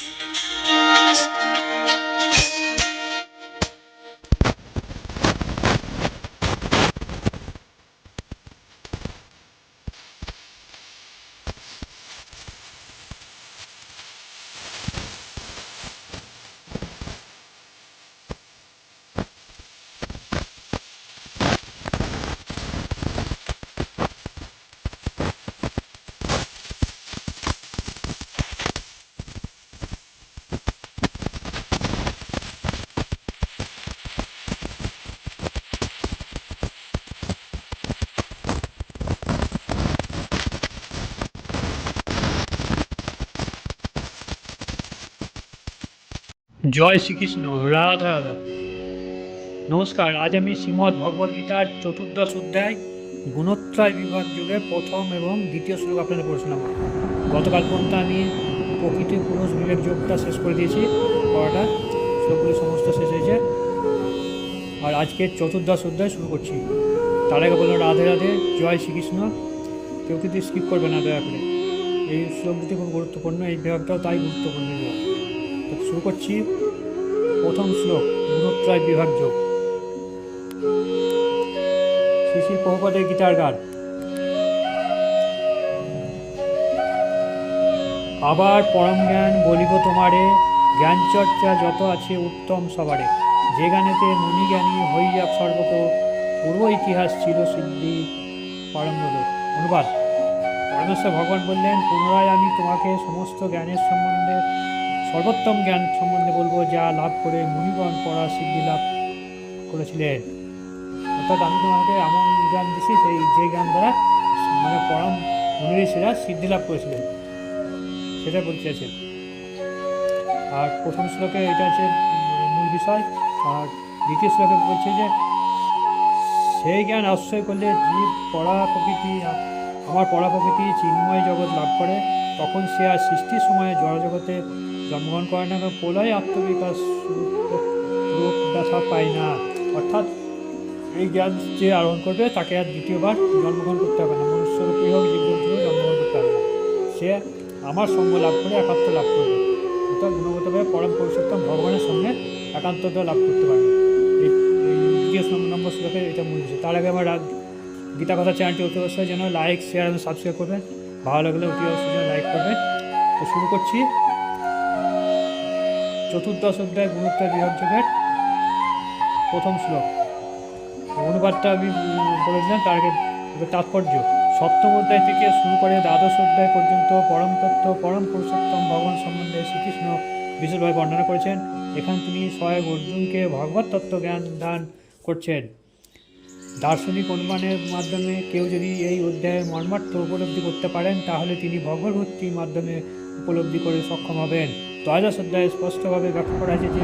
Peace. জয় শ্রীকৃষ্ণ, রাধা রাধা। নমস্কার, আজ আমি শ্রীমদ্ ভগবদ্গীতার চতুর্দশ অধ্যায়, গুণত্রয় বিভাগ যুগে প্রথম এবং দ্বিতীয় শ্লোক আপনাদের পড়েছিলাম। গতকাল পর্যন্ত আমি প্রকৃতি, পুরুষ, বিবেক যোগটা শেষ করে দিয়েছি। পড়াটা শ্লোকগুলি সমস্ত শেষ হয়েছে আর আজকে চতুর্দশ অধ্যায় শুরু করছি। তার আগে বললাম, রাধে রাধে, জয় শ্রীকৃষ্ণ। কেউ কিন্তু স্কিপ করবে না, দয়া করে। এই শ্লোক দুটি খুব গুরুত্বপূর্ণ, এই বিভাগটাও তাই গুরুত্বপূর্ণ। বিভাগ শুরু করছি। প্রথম শ্লোক, গুণত্রয় বিভাগ শ্রী শ্রী প্রভুপদের গীতার গান। আবার পরম জ্ঞান বলিব তোমারে জ্ঞান চর্চা যত আছে উত্তম সবারে। যে গানেতে মুনি জ্ঞানী হইয়া সর্বত পূর্ব ইতিহাস ছিল সিদ্ধি পরমগত অনুবাদ। পরমেশ্বর ভগবান বললেন, পুনরায় আমি তোমাকে সমস্ত জ্ঞানের সম্বন্ধে সর্বোত্তম জ্ঞান সম্বন্ধে বলব, যা লাভ করে মুনিগণ পড়া সিদ্ধি লাভ করেছিলেন। অর্থাৎ আমি তোমাকে এমন জ্ঞান দিছি, সেই যে জ্ঞান দ্বারা মানে পরম মুনিঋষিরা সিদ্ধি লাভ করেছিলেন। সেটা বলতে চাইছেন আর প্রথম শ্লোকে এটা আছে মূল বিষয়। আর দ্বিতীয় শ্লোকে বলছে যে, সেই জ্ঞান আশ্রয় করলে জীব পড়া প্রকৃতি আমার পড়া প্রকৃতি চিন্ময় জগৎ লাভ করে। তখন সে আর সৃষ্টির সময়ে জড়জগতে জন্মগ্রহণ করে না এবং প্রলয় আত্মবিকাশ রূপ- পায় না। অর্থাৎ এই জ্ঞান যে আরোহণ করবে, তাকে আর দ্বিতীয়বার জন্মগ্রহণ করতে হবে না। মনুষ্যরূপী হোক, জীবজন্তু জন্মগ্রহণ করতে হবে না। সে আমার সঙ্গ লাভ করে, একাত্ম লাভ করবে। অর্থাৎ গুণগতভাবে পরম পুরুষোত্তম ভগবানের সঙ্গে একান্ততা লাভ করতে পারবে। এই নম্বর- শ্লোকে এটা মূল বিষয় তার আগে আমার গীতা কথা চ্যানেলটি অতি অবশ্যই যেন লাইক শেয়ার এবং সাবস্ক্রাইব করবেন। ভালো লাগলে অতি অবশ্যই লাইক করবেন তো শুরু করছি। চতুর্দশ অধ্যায় গুণোত্তর বিভাগ যুগের প্রথম শ্লোক। অনুবাদটা আমি বলেছিলাম, তার আগে তাৎপর্য। সপ্তম অধ্যায় থেকে শুরু করে দ্বাদশ অধ্যায় পর্যন্ত পরম তত্ত্ব, পরম পুরুষোত্তম, ভগবান সম্বন্ধে শ্রীকৃষ্ণ বিশেষভাবে বর্ণনা করেছেন। এখানে তিনি স্বয়ং অর্জুনকে ভগবত তত্ত্ব জ্ঞান দান করছেন। দার্শনিক অনুমানের মাধ্যমে কেউ যদি এই অধ্যায়ের মর্মার্থ উপলব্ধি করতে পারেন, তাহলে তিনি ভগবত মাধ্যমে উপলব্ধি করে সক্ষম হবেন। দ্বাদশ অধ্যায়ে স্পষ্টভাবে ব্যাখ্যা করা হয়েছে যে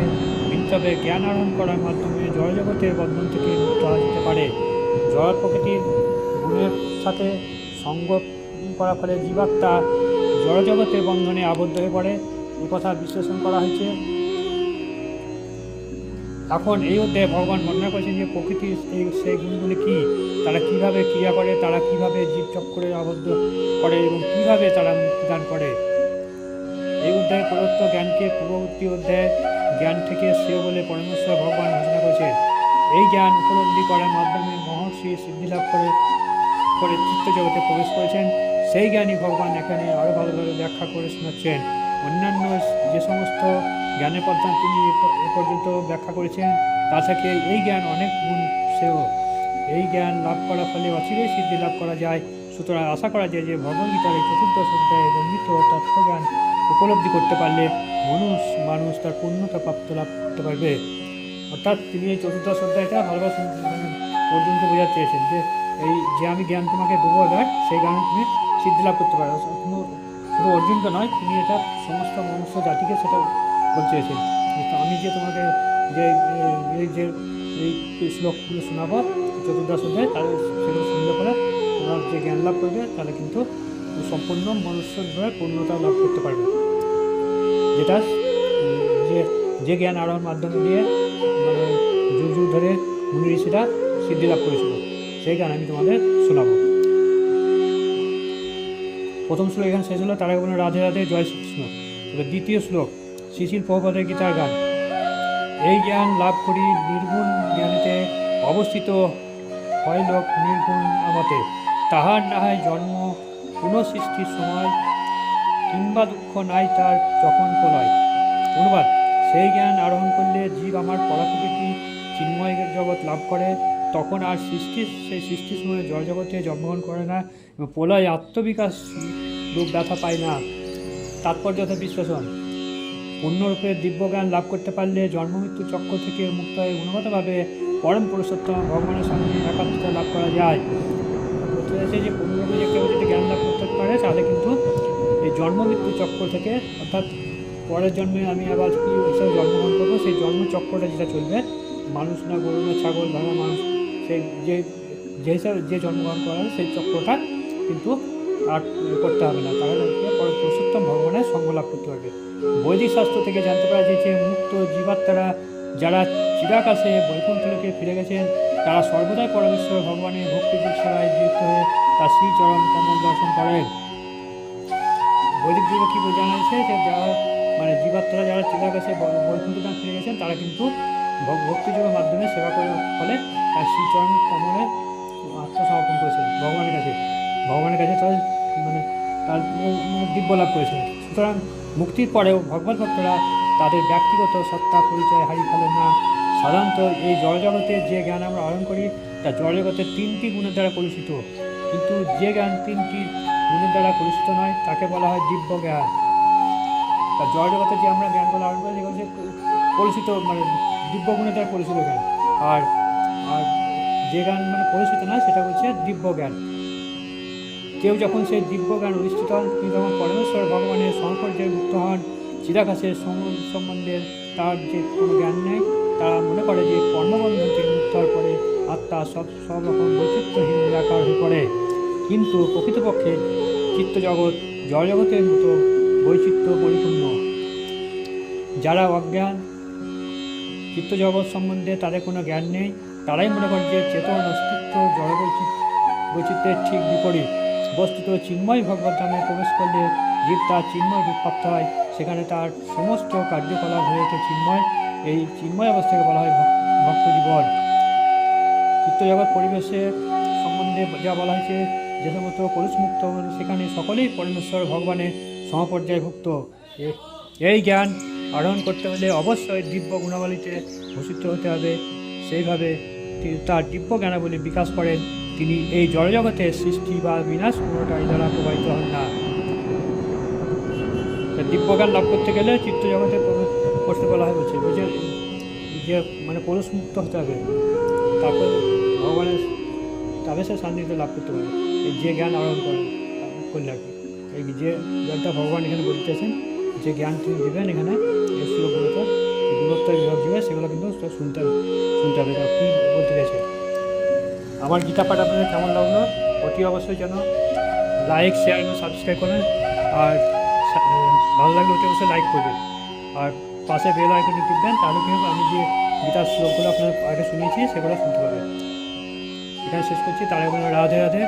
বিদ্যাবে জ্ঞান আহরণ করার মাধ্যমে জড়জগতের বন্ধন থেকে মুক্ত হওয়া যেতে পারে। জড় প্রকৃতির গুণের সাথে সঙ্গ করার ফলে জীবাত্মা জড়জগতের বন্ধনে আবদ্ধ হয়ে পড়ে। এ কথা বিশ্লেষণ করা হয়েছে। এখন এই অধ্যায়ে ভগবান বর্ণনা করেছেন যে প্রকৃতির সেই সেই গুণগুলি কী? তারা কীভাবে ক্রিয়া করে? তারা কীভাবে জীবচক্রে আবদ্ধ করে এবং কীভাবে তারা মুক্তিদান করে? এই অধ্যায়ে প্রদত্ত জ্ঞানকে পূর্ববর্তী অধ্যায়ে জ্ঞান থেকে শ্রেয় বলে পরমেশ্বর ভগবান ঘোষণা করেছেন এই জ্ঞান উপলব্ধি করার মাধ্যমে মহর্ষি সিদ্ধিলাভ করে করে চিত্ত জগতে প্রবেশ করেছেন। সেই জ্ঞানই ভগবান এখানে আরও ভালোভাবে ব্যাখ্যা করে শোনাচ্ছেন। অন্যান্য যে সমস্ত জ্ঞানের পদ্ধতি তিনি এ পর্যন্ত ব্যাখ্যা করেছেন। তা থেকে এই জ্ঞান অনেক গুণ সেও এই জ্ঞান লাভ করার ফলে অচিরেই সিদ্ধি লাভ করা যায়। সুতরাং আশা করা যায় যে ভগবদ্গীতার এই চতুর্দশ অধ্যায়ে বর্ণিত তত্ত্বজ্ঞান উপলব্ধি করতে পারলে মানুষ মানুষ তার পূর্ণতা প্রাপ্ত লাভ করতে পারবে। অর্থাৎ তিনি এই চতুর্দশ অধ্যায়টা ভালোবাসা মানে পর্যন্ত বোঝাতে চেয়েছেন যে এই যে আমি জ্ঞান তোমাকে দেবো এবার, সেই জ্ঞান তুমি সিদ্ধি লাভ করতে পারো। শুধু অর্জুনকে নয়। তিনি এটা সমস্ত মনুষ্য জাতিকে সেটা বলতে চেয়েছেন আমি যে তোমাকে যে যে, এই শ্লোকগুলো শোনাবো, চতুর্দশ অধ্যায় তাহলে সেগুলো শুনলে পরে তোমরা যে জ্ঞান লাভ করবে, তাহলে কিন্তু সম্পূর্ণ মনুষ্যভাবে পূর্ণতা লাভ করতে পারবে। যেটা যে যে জ্ঞান আরোহণ মাধ্যমে দিয়ে মানে যুগ যুগ ধরে মুনি ঋষিরা সিদ্ধি লাভ করেছিল, সেই জ্ঞান আমি তোমাদের শোনাবো। প্রথম শ্লোক এখানে শেষ হলো তার বলুন রাধে রাধে, জয় শ্রীকৃষ্ণ দ্বিতীয় শ্লোক। শিশির প্রভদের গীতার গান। এই জ্ঞান লাভ করি নির্গুণ জ্ঞানেতে অবস্থিত হয় লোক নির্গুণ আমতে। তাহার না হয় জন্ম পুনঃসৃষ্টির সময়, কিংবা দুঃখ নাই তার যখন প্রলয়। অনুবাদ, সেই জ্ঞান আরোহণ করলে জীব আমার পরাপ্রকৃতি চিন্ময় জগৎ লাভ করে, তখন আর সৃষ্টির সেই সৃষ্টির সময় জড় জগতে জন্মগ্রহণ করে না এবং প্রলয় আত্মবিকাশ রূপ ব্যথা পায় না। তাৎপর্য বিশ্লেষণ। পূর্ণরূপে দিব্যজ্ঞান লাভ করতে পারলে জন্মমৃত্যু চক্র থেকে মুক্ত হয়ে গুণগতভাবে পরম পুরুষোত্তম ভগবানের সঙ্গে একাত্মতা লাভ করা যায়। বলতে চাইছে যে পূর্ণরূপে যে কেউ যদি জ্ঞান লাভ করতে পারে, তাহলে কিন্তু এই জন্মমৃত্যু চক্র থেকে, অর্থাৎ পরের জন্মে আমি আবার কি হিসাবে জন্মগ্রহণ করব, সেই জন্মচক্রটা যেটা চলবে, মানুষ না গরু না ছাগল ভেড়া মানুষ, সেই যে যে হিসাবে যে জন্মগ্রহণ করা সেই চক্রটা কিন্তু আর করতে হবে না। তাহলে পুরুষোত্তম ভগবানের সঙ্গ লাভ করতে পারবে। বৈদিক শাস্ত্র থেকে জানতে পারা যে মুক্ত জীবাত্মারা যারা চিরাকাশে বৈকুণ্ঠ লোকে ফিরে গেছেন, তারা সর্বদাই পরমেশ্বর ভগবানের ভক্তি দীক্ষায় যুক্ত হয়ে তার শ্রীচরণ কমল দর্শন করেন। বৈদিক যুগে কী জানা যাচ্ছে যে যারা মানে জীবাত্মারা যারা চিরাকাশে বৈকুণ্ঠ ধাম ফিরে গেছেন, তারা কিন্তু ভ- ভক্তি যুগের মাধ্যমে সেবা করার ফলে তার শ্রীচরণ কমলে আত্মসমর্পণ করেছেন ভগবানের কাছে। ভগবানের কাছে মানে তার মানে দিব্য লাভ করেছেন। সুতরাং মুক্তির পরেও ভগবত ভক্তরা তাদের ব্যক্তিগত সত্তা, পরিচয় হারিয়ে ফেলেন না সাধারণত এই জড়জগতে যে জ্ঞান আমরা আহরণ করি, তা জড়জগতের তিনটি গুণের দ্বারা পরিচিত। কিন্তু যে জ্ঞান তিনটি গুণের দ্বারা পরিচিত নয়, তাকে বলা হয় দিব্য জ্ঞান। তা জড়জগতে যে আমরা জ্ঞানগুলো আহরণ করি হচ্ছে পরিচিত মানে দিব্য গুণের দ্বারা পরিচিত জ্ঞান। আর আর যে জ্ঞান মানে পরিচিত নয়, সেটা হচ্ছে দিব্য জ্ঞান। কেউ যখন সেই দিব্য জ্ঞান অধিষ্ঠিত হন, তিনি যখন পরমেশ্বর ভগবানের সংকর্যে মুক্ত হন। চিরাকাশের সম্বন্ধে তার যে কোনো জ্ঞান নেই, তারা মনে করে যে কর্মবন্ধন থেকে মুক্ত হওয়ার পরে আত্মা সব সব রকম বৈচিত্র্যহীন নিরাকার হয়ে পড়ে। কিন্তু প্রকৃতপক্ষে চিত্তজগৎ জড়জগতের মতো বৈচিত্র্য পরিপূর্ণ যারা অজ্ঞান, চিত্তজগৎ সম্বন্ধে তাদের কোনো জ্ঞান নেই, তারাই মনে করে যে চেতন, অস্তিত্ব, জড় বৈচিত্র্যের ঠিক বিপরীত। বস্তুত চিন্ময় ভগবত প্রবেশ করলে জীব তার চিন্ময় রূপ প্রাপ্ত হয়। সেখানে তার সমস্ত কার্যকলাপ হয়ে ওঠে চিন্ময়। এই চিন্ময় অবস্থাকে বলা হয় ভক- ভক্ত জীবন চিত্তজগৎ পরিবেশের সম্বন্ধে যা বলা হয়েছে, যে সমস্ত কলুষমুক্ত সেখানে সকলেই পরমেশ্বর ভগবানের সমপর্যায়ভুক্ত এই জ্ঞান আরোহণ করতে হলে অবশ্যই দিব্য গুণাবলীতে ভূষিত হতে হবে। সেইভাবে তার দিব্য জ্ঞানাবলী বিকাশ করেন। তিনি এই জড়জগতের সৃষ্টি বা বিনাশ কোনোটাই দ্বারা প্রবাহিত হন না। দিব্যজ্ঞান লাভ করতে গেলে চিত্তজগতে করতে বলা হয় বুঝে যে মানে কলুষমুক্ত হতে হবে। তারপর ভগবানের তবে সে শান্তিতে লাভ করতে পারে। এই যে জ্ঞান আহরণ করেন করলে এই যে জ্ঞানটা ভগবান এখানে বলতেছেন, যে জ্ঞান তিনি দেবেন এখানে, এই শ্লোকগুলোতে গুরুত্ব বিভাগ দেবে, সেগুলো কিন্তু শুনতে শুনতে হবে। কী বলতে গেছে আমার গীতা পাঠ আপনাদের কেমন লাগল? অতি অবশ্যই যেন লাইক শেয়ার এবং সাবস্ক্রাইব করেন আর ভালো লাগলে অতি অবশ্যই লাইক করবেন। আর পাশে বেল আইকনে টিপবেন, তাহলে কি হবে? আমি যে গীতার শ্লোকগুলো আপনার আগে শুনিয়েছি, সেগুলো শুনতে পাবেন। এখানে শেষ করছি, তার রাধে রাধে।